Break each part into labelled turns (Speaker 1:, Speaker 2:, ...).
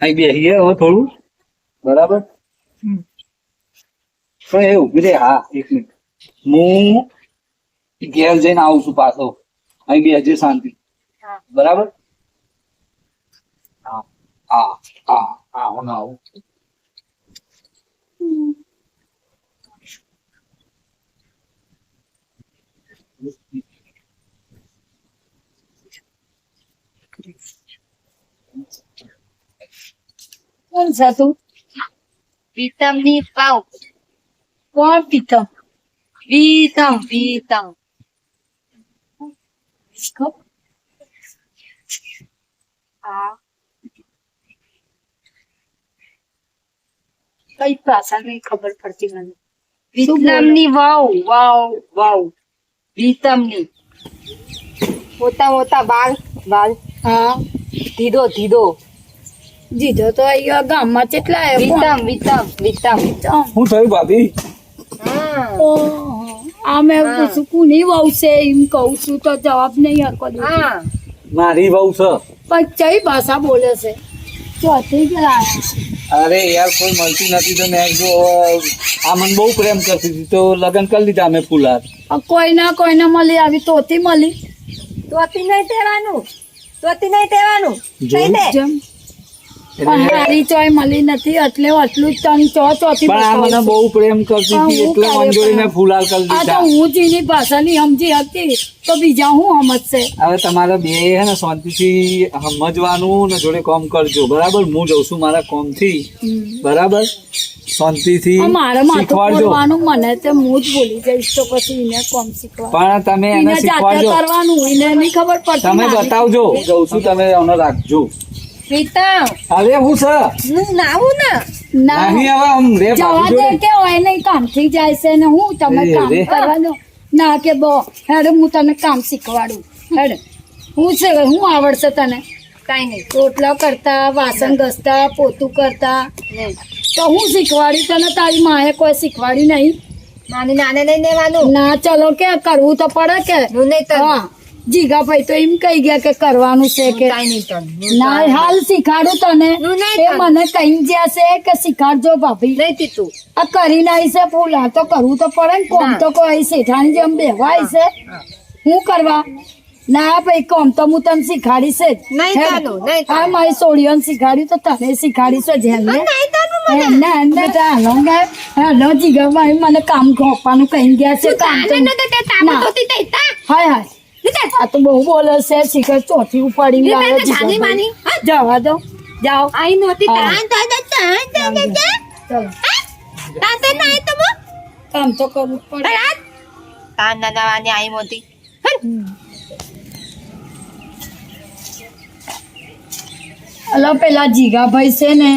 Speaker 1: અહીં બેસીએ હવે થોડું. બરાબર? પણ એ ઊભી રે હા એક મિનિટ. હું ઘેર જઈને આવું છું પાછો. અહીં બેસજે શાંતિ. બરાબર? હા હા હા હા હું આવું.
Speaker 2: કોણ છે
Speaker 3: પ્રીતમની પાઉ
Speaker 2: કોણ
Speaker 3: પ્રીતમ? પ્રીતમ
Speaker 2: પ્રીતમ. કઈ ભાષા કઈ ખબર પડતી મને.
Speaker 3: પ્રીતમની વાવ વાવ વાવ પ્રીતમની મોટા મોટા બાલ બાલ
Speaker 2: હા.
Speaker 3: ધીધો ધીધો.
Speaker 2: જીધો તો અહીંયા ગામમાં કેટલા હે?
Speaker 3: વિતમ વિતમ વિતમ.
Speaker 1: શું થયું ભાભી?
Speaker 2: આ મેં પૂછું કોની વહુ છે? એમ કહું છું તો જવાબ નહીં આપો દે
Speaker 1: મારી વહુ છે.
Speaker 2: પણ કઈ ભાષા બોલે છે? ચોથી ક્લાસ
Speaker 1: અરે યાર કોઈ મળતી નથી તો મેં જો આ મને બહુ પ્રેમ કરતી હતી તો લગ્ન કરી લીધા અમે ફુલાર
Speaker 2: કોઈના કોઈને મળી આવી તોતી મળી.
Speaker 3: તોતી નહીં તેવાનું તોતી નહીં તેવાનું
Speaker 1: જોયું?
Speaker 3: થઈ દે
Speaker 2: જેમ પણ મારી ચોય મળી નથી એટલે આટલું જ ચો ચોથી
Speaker 1: પણ આ મને બહુ પ્રેમ કરતી હતી એટલે
Speaker 2: કરે
Speaker 1: મન જોડી મેં
Speaker 2: પણ.
Speaker 1: ફુલાર કરી
Speaker 2: આ તો હું જેની ભાષા સમજી હતી તો બીજા હું સમજશે?
Speaker 1: હવે તમારે બે હે ને શાંતિથી સમજવાનું ને જોડે કામ કરજો. બરાબર? હું જઉં છું મારા કોમથી બરાબર? શાંતિથી
Speaker 2: મારે માથું બોલવાનું મને તો હું જ બોલી જઈશ તો પછી એને કોમ શીખવા.
Speaker 1: પણ તમે એને શીખવાડજો.
Speaker 2: કરવાનું એને નહીં ખબર પડતી
Speaker 1: તમે. બતાવજો. જઉં છું તમે એને રાખજો.
Speaker 3: પ્રીતમ.
Speaker 1: અરે હું છે?
Speaker 3: હું નાવું ને?
Speaker 2: ના
Speaker 1: નહીં હવે આમ રે
Speaker 2: જવા દે. કે હોય નહીં કામથી જાય છે ને હું તમે કામ કરવાનો. ના કે બો હેડ હું તને કામ શીખવાડું. હેડ. હું છે હું આવડશે તને?
Speaker 3: કઈ નહીં.
Speaker 2: રોટલા કરતા વાસણ ઘસતા પોતું કરતા. તો હું શીખવાડી તને? તારી માએ કોઈ શીખવાડી નહીં?
Speaker 3: નાની નાને નહીં લેવાનું
Speaker 2: ના ચલો કે કરવું તો પડે કે.
Speaker 3: હું નહીં તને.
Speaker 2: હા જીગાભાઈ તો એમ કહી ગયા કે કરવાનું છે કે ના હાલ શીખાડું તને. એ મને કહી ગયા છે કે શીખાડજો ભાભી.
Speaker 3: નહીં તું
Speaker 2: આ કરી નાઈ છે ફૂલ આ તો કરવું તો પડે ને કોમ તો કોઈ શેઠાણી જેમ બેવાય છે. હું. કરવા? ના ભાઈ કોમ તો હું તને શીખાડી
Speaker 3: છે
Speaker 2: હે? મારી સોળીઓ શીખાડ્યું તો તને શીખાડી જ હેને
Speaker 3: નહીં તાનું
Speaker 2: હે, ના ના તા હાલો ને હાલો જીગાભાઈ મને કામ ગોપવાનું કહી ગયા છે કામ તો. હાય હાય. આ તો બહુ બોલે છે શિખર ચોથી ઉપાડી લાવે
Speaker 3: લે, માની.
Speaker 2: જવા દો જાઓ.
Speaker 3: આઈ નહોતી. તાન તા તા તાન તા તા તા
Speaker 2: ચલો.
Speaker 3: તાન તા ના આઈ તમો
Speaker 2: કામ તો કરવું પડે.
Speaker 3: તાન ના નાની આઈ મોતી
Speaker 2: અલા પેલા જીગાભાઈ છે ને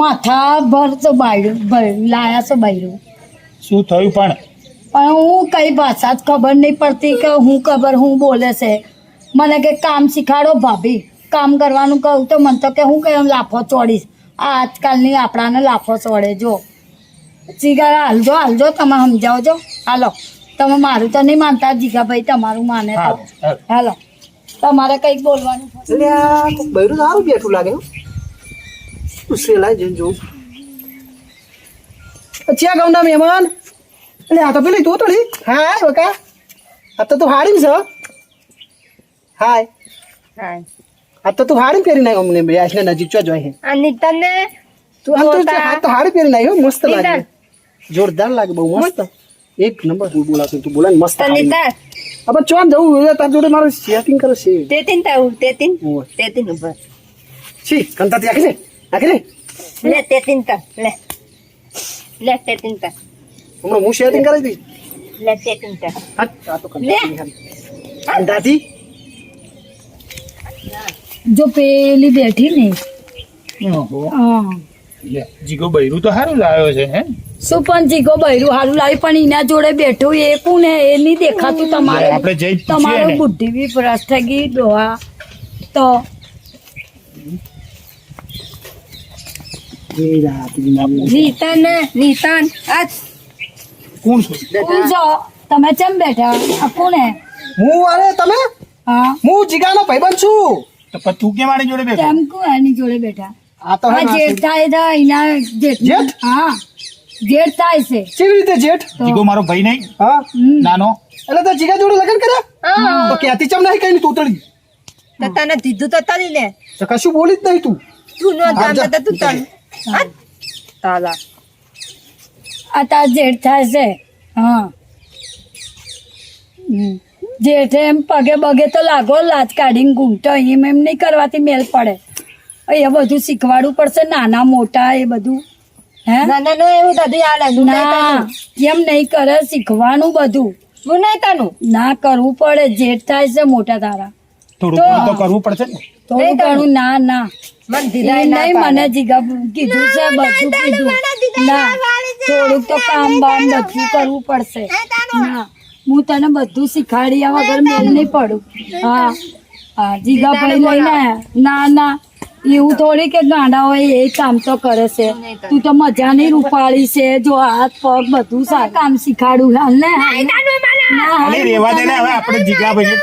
Speaker 2: માથા ભર તો બાયડું લાયા છે બાયડું.
Speaker 4: શું થયું પણ?
Speaker 2: પણ હું કઈ ભાષા જ ખબર નહીં પડતી કે હું ખબર હું બોલે છે. મને કે કામ શીખાડો ભાભી. કામ કરવાનું કહું તો મને તો કે હું કે લાફો ચોડીશ. આ આજકાલની આપણાને લાફો ચોડે જો. જીગા હાલજો હાલજો તમે સમજાવજો. હાલો. તમે મારું તો નહીં માનતા જીગાભાઈ તમારું માને. હાલો તમારે કંઈક બોલવાનું
Speaker 5: બૈરું સારું બેઠું લાગે જોઉં. પછી આ ગામના મહેમાન? એટલે આ તો પેલી તું થોડી હાય બકા. આ તો તું હાડી છો. હાય.
Speaker 3: હા
Speaker 5: આ તો તું હાડી પહેરી નાખ અમને બે આશને નજીક ચો જોઈ
Speaker 3: અને તને
Speaker 5: તું આમ તો. આ તો હાડી પહેરી નાખી મસ્ત લાગે. જોરદાર લાગે બહુ મસ્ત. એક નંબર તું બોલાતું તું બોલા મસ્ત
Speaker 3: નીતા
Speaker 5: અબ ચો જવું હોય તાર જોડે મારું સેટિંગ કરો છે.
Speaker 3: તેતીન તાર તેતીન. તેતીન ઉપર.
Speaker 5: છી કંતાતી આખી લે આખી લે.
Speaker 3: લે તેતીન તા લે. લે તેતીન તાર
Speaker 5: હમણાં હું સેટિંગ કરી દઈશ?
Speaker 3: લે તેતીન કર.
Speaker 5: હા? આ તો હારી. કંતાતી
Speaker 2: જો પેલી બેઠી ને.
Speaker 4: જીગો બૈરું તો સારું લાવ્યો છે હે?
Speaker 2: શું પણ જીગો બૈરું સારું લાવી પણ એના જોડે બેઠું એ પણ એ નહીં દેખાતું તમારે.
Speaker 4: આપણે જઈ
Speaker 2: તમારો બુદ્ધિ બી ભ્રષ્ટ થઈ ગઈ ડોહા. તો.
Speaker 3: નીતન નીતન આ
Speaker 4: કોણ છો?
Speaker 2: કોણ છો તમે કેમ બેઠા? આ કોણ હે
Speaker 5: હું અરે તમે?
Speaker 2: હા.
Speaker 5: હું જીગાનો ભાઈબંધ છું.
Speaker 4: તો પણ તું કેમ આની જોડે બેઠો?
Speaker 2: કેમ કો આની જોડે બેઠા?
Speaker 5: આ તો હે
Speaker 2: જેઠ થાય છે ઇના જેઠ
Speaker 5: જેઠ?
Speaker 2: હા. જેઠ થાય છે.
Speaker 5: કેવી રીતે જેઠ?
Speaker 4: જીગો મારો ભાઈ નહીં?
Speaker 5: હા.
Speaker 4: નાનો?
Speaker 5: એટલે તો જીગા જોડે લગન કર્યા? તો ક્યાંથી ચમ નહીં કઈ તોતળી
Speaker 3: તો તને દીધું તો તરી લે
Speaker 5: તો કશું બોલી જ નહીં તું.
Speaker 3: તું નો જાણતા તું તન. હા? તાલા.
Speaker 2: આ તાર જેઠ થાય છે હા. હમ. જેઠે એમ પગે બગે તો લાગો લાજ કાઢીને ઘૂમતો એમ એમ નહીં કરવાથી મેલ પડે. એ બધું શીખવાડવું પડશે નાના મોટા એ બધું. હે?
Speaker 3: ના ના નો એવું દાદી આલે
Speaker 2: ના એમ નહીં કરે શીખવાનું બધું.
Speaker 3: હું નહીં તાનું
Speaker 2: ના કરવું પડે જેઠ થાય છે મોટા તારા.
Speaker 4: થોડું તો કરવું પડશે ને.
Speaker 2: થોડું ઘણું ના ના.
Speaker 3: મન દીધા
Speaker 2: નહીં મને જીગા કીધું છે બધું કીધું. ના થોડુંક તો કામ બામ બધું કરવું પડશે. ના હું તને બધું શીખાડ્યા વગર મેલ નહીં પડું. હા હા જીગાભાઈ લઈને ના ના એવું થોડી કે ગાંડા હોય એ કામ તો કરે છે. તું તો મજા નહીં રૂપાળી છે જો હાથ પગ બધું સારું. કામ શીખાડું હાલ ને. ના,
Speaker 4: રેવા દે ને હવે આપણે જીગા ભાઈ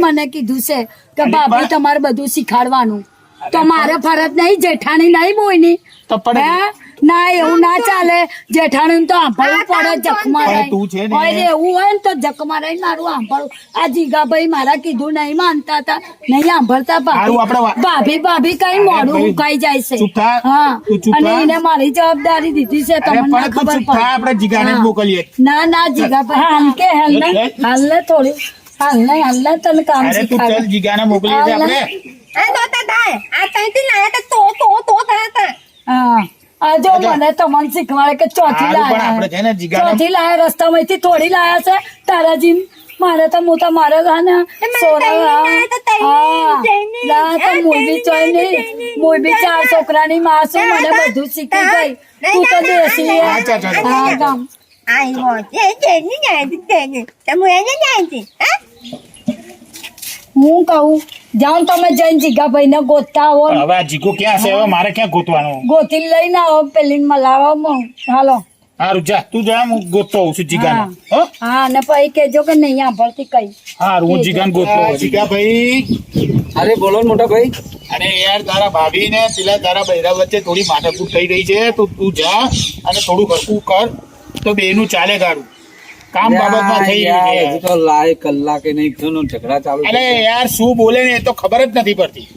Speaker 2: મને કીધું છે કે ભાભી તમારે બધું શીખાડવાનું. તો મારે ફરજ નહીં જેઠાણી નહીં બોયની
Speaker 4: તો પણ
Speaker 2: ના એવું ના ચાલે. જેઠાણી તો આંભળવું પડે જખમા રહી
Speaker 4: તું છે
Speaker 2: હોય ને એવું હોય ને તો જખમા રહી મારું આંભળવું. આ જીગાભાઈ મારા કીધું નહીં માનતા હતા. નહીં આંભળતા ભાભી. ભાભી કઈ મોડું ઉકાઈ જાય છે. હા. અને એને મારી જવાબદારી દીધી છે. તમને ખબર
Speaker 4: પડે આપણે જીગાને મોકલીએ.
Speaker 2: ના ના જીગાભાઈ હાલ કે હાલ ને હાલ ને થોડી. હાલ ને હાલ ને તને કામ
Speaker 4: ચાલ
Speaker 2: શીખાડું.
Speaker 4: જીગાને મોકલીએ છે આપણે.
Speaker 3: આ તો તા થાય આ તઈથી લાયા તો તો તો તો થયા તા
Speaker 2: હા. જો મને તમને શીખવાડે કે ચોથી
Speaker 4: હારું પણ આપણે છે ને
Speaker 2: લાયા ચોથી લાયા રસ્તામાંથી થોડી લાયા છે. તારાજી મારે તો હું તો મારે છે ને સોરા
Speaker 3: તઈ
Speaker 2: હા તો બી ચાર છોકરાની માં છું મને બધું શીખી ગઈ. તું તો દેશી. હા ગામ
Speaker 3: આઈ હો જે જે ની જાય તે ને તમે એને જાય છે હા?
Speaker 2: હું કહું જાઉં તમે જઈને જીગાભાઈ ને ગોતતા આવો
Speaker 4: હવે આ જીગો ક્યાં છે? હવે મારે ક્યાં ગોતવાનું?
Speaker 2: ગોતી લઈને આવો પેલી મલાવો મો. હાલો.
Speaker 4: હારું જા. તું જા હું ગોતતો હોઉં છું જીગાને. હો.
Speaker 2: હા? અને પછી કેજો કે નહીં સાંભળતી કઈ
Speaker 4: હારું હું જીગાને ગોતતો. જીગા ભાઈ
Speaker 1: અરે બોલો મોટા ભાઈ.
Speaker 4: અરે યાર તારા ભાભી ને પેલા તારા બૈરા વચ્ચે થોડી માથાકૂટ થઈ રહી છે. તો તું જા અને થોડું હરકું કર. તો બેનું ચાલે ગાડું. કામ બાબતમાં થઈ રહ્યું
Speaker 1: હજુ
Speaker 4: છે.
Speaker 1: તો લાય કલાકે નહીં થયું ને ઝઘડા ચાલુ
Speaker 4: અરે યાર શું બોલે ને એ તો ખબર જ નથી પડતી.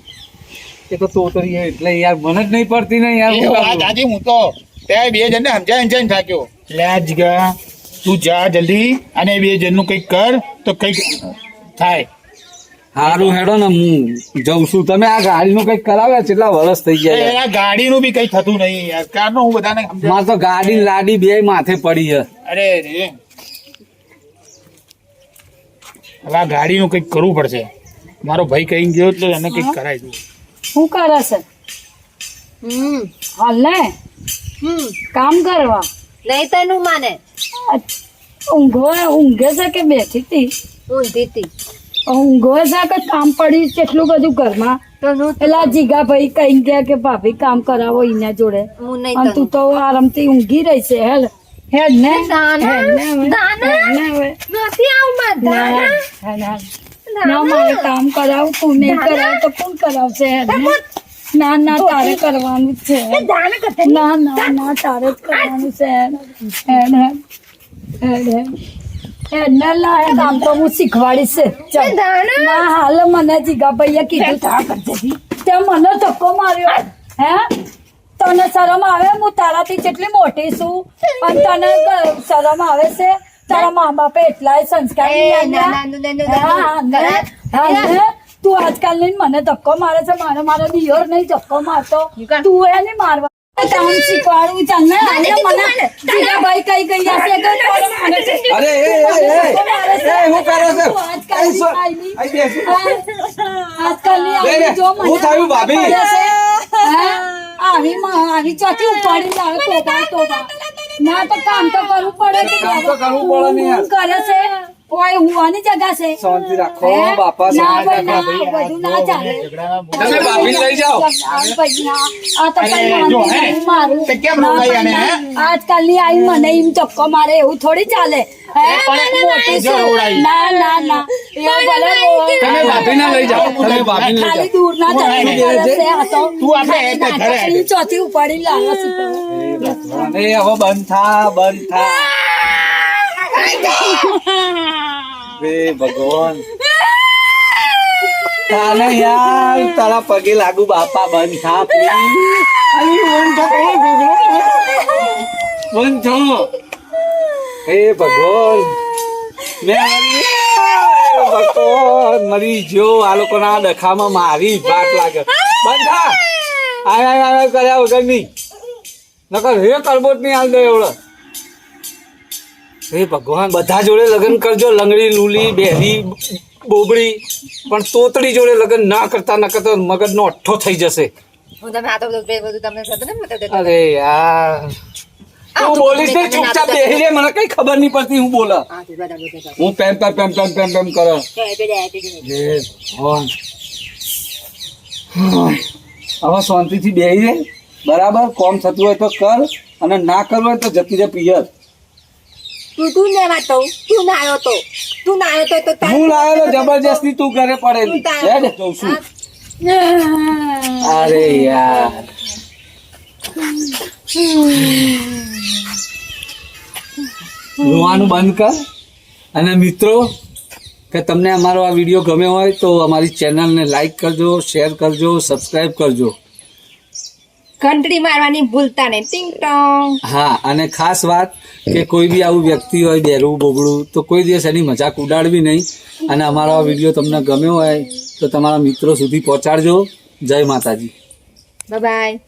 Speaker 1: એ તો તોતરી એટલે યાર મને જ નહીં પડતી ને યાર
Speaker 4: વાત? આજે હું તો તે બે જણને સમજાય સમજાય થાક્યો. લે જ જીગા તું જા જલ્દી અને બે જણનું કંઈક કર તો કંઈક થાય.
Speaker 1: હારું હેડો ને હું જઉં છું. તમે આ ગાડીનું કંઈક કરાવ્યા? કેટલા વર્ષ થઈ ગયા?
Speaker 4: આ ગાડીનું બી કઈ થતું નહીં યાર. કારનો હું બધાને
Speaker 1: મારે તો ગાડી લાડી બે માથે પડી છે.
Speaker 4: અરે રે હવે આ ગાડીનું કંઈક કરવું પડશે. મારો ભાઈ કહી ગયો એટલે એને કંઈક કરાવી દઉં.
Speaker 2: શું કરે છે?
Speaker 3: હમ.
Speaker 2: હાલ ને
Speaker 3: હમ.
Speaker 2: કામ કરવા.
Speaker 3: નહીં તનું માને.
Speaker 2: ઊંઘો ઊંઘે છે કે બેઠી હતી
Speaker 3: ઊંધી હતી
Speaker 2: ઊંઘો છે કે કામ પડ્યું કેટલું બધું ઘરમાં? પેલા જીગા ભાઈ કહી ગયા કે ભાભી કામ કરાવો એના જોડે.
Speaker 3: નહીં
Speaker 2: તું તો આરામથી ઊંઘી રહી છે હેલ. હેડ ને
Speaker 3: દાના. દાના. નથી આવું માં
Speaker 2: ના, મારે કામ કરાવ તું નહીં કરાવ તો કોણ કરાવશે ના ના તારે કરવાનું જ છે ના ના ના તારે જ કરવાનું છે. હેડ હેડ હેડ ને લા હેડ આમ તો હું શીખવાડીશ. ચાલ. ના હાલ મને જીગા ભાઈએ કીધું તા કરજે. ત્યાં મને ધક્કો માર્યો. હે? તને શરમ આવે? હું તારાથી કેટલી મોટી છું. અને તને શરમ આવે છે? તારા મા બાપે એટલાય સંસ્કાર? તું આજકાલ નહીં મને ધક્કો મારે છે. મારે મારો દિયોર નહીં ધક્કો મારતો. તું એ નહીં મારવા કામ આવે માં આવી ચોથી ઉપાડી લાવે તોબા તોબા ના તો કામ તો કરવું પડે
Speaker 1: કામ તો કરવું પડે ને યાર.
Speaker 2: કરે છે? ઓય હું જગા છે
Speaker 1: શાંતિ રાખો બાપા શાંતિ રાખો
Speaker 2: બધું ના ચાલે
Speaker 1: તમે ભાભીને લઈ જાઓ
Speaker 2: આ ભાઈ ના, આ તો
Speaker 4: જો, હે?
Speaker 2: મારું.
Speaker 4: તે કેમ
Speaker 2: ના,
Speaker 4: આને,
Speaker 2: ના,
Speaker 4: હે?
Speaker 2: આઈ મને એમ ચક્કો મારે એવું થોડી ચાલે હે? મોટી
Speaker 4: જો
Speaker 2: ના ના ના એવું ભલે બોલ.
Speaker 1: લઈ જાઓ તમે ભાભીને લઈ
Speaker 2: ખાલી દૂર ના આ તો.
Speaker 4: તું આપણે
Speaker 2: ખાલી
Speaker 4: ઘરે
Speaker 2: ચોથી ઉપાડી લાવે.
Speaker 1: એ હવે બંધ થા બંધ થા હે ભગવાન. તાને યાર તારા પગે લાગુ બાપા બંધ થા. બંધ થો. હે ભગવાન. મેં ભગવાન. મરી ગયો આ લોકોના ડખામાં મારી ભાત લાગે. બંધ થા. આય આય કર્યા વગર નહીં નકર હે કરબોટ નહીં હાલ દે એવડો. હે ભગવાન બધા જોડે લગ્ન કરજો. લંગડી લૂલી બેરી બોબડી. પણ તોતડી જોડે લગ્ન ના કરતા ના કરતા મગજ નો અઠ્ઠો થઈ જશે.
Speaker 3: હું તમે આ તો બધું બધું તમને ને
Speaker 1: અરે યાર. તું બોલીશ ને ચૂપચાપ બેસી રે મને કઈ ખબર નહીં પડતી હું બોલે.
Speaker 3: હું
Speaker 1: પેમ પેમ પેમ કરે. ભગવાન. હવે શાંતિથી બેસી રે. બરાબર? કોમ થતું હોય તો કર અને ના કરવું હોય તો જતી રે પિયર.
Speaker 3: તું તું લેવા તો તું. ના તો
Speaker 1: જબરજસ્તી તું ઘરે પડેલી. હેડ જઉં છું. અરે યાર. રોવાનું બંધ કર. અને મિત્રો કે તમને અમારો આ વીડિયો ગમ્યો હોય તો અમારી ચેનલને લાઈક કરજો શેર કરજો સબસ્ક્રાઈબ કરજો.
Speaker 3: ઘંટડી મારવાની ભૂલતા નહીં. ટિંગ ટોંગ.
Speaker 1: હા અને ખાસ વાત કે કોઈ બી આવું વ્યક્તિ હોય બેરું બોગડું તો કોઈ દિવસ એની મજાક ઉડાડવી નહીં. અને અમારો આ વીડિયો તમને ગમ્યો હોય તો તમારા મિત્રો સુધી પહોંચાડજો. જય માતાજી.
Speaker 3: Bye bye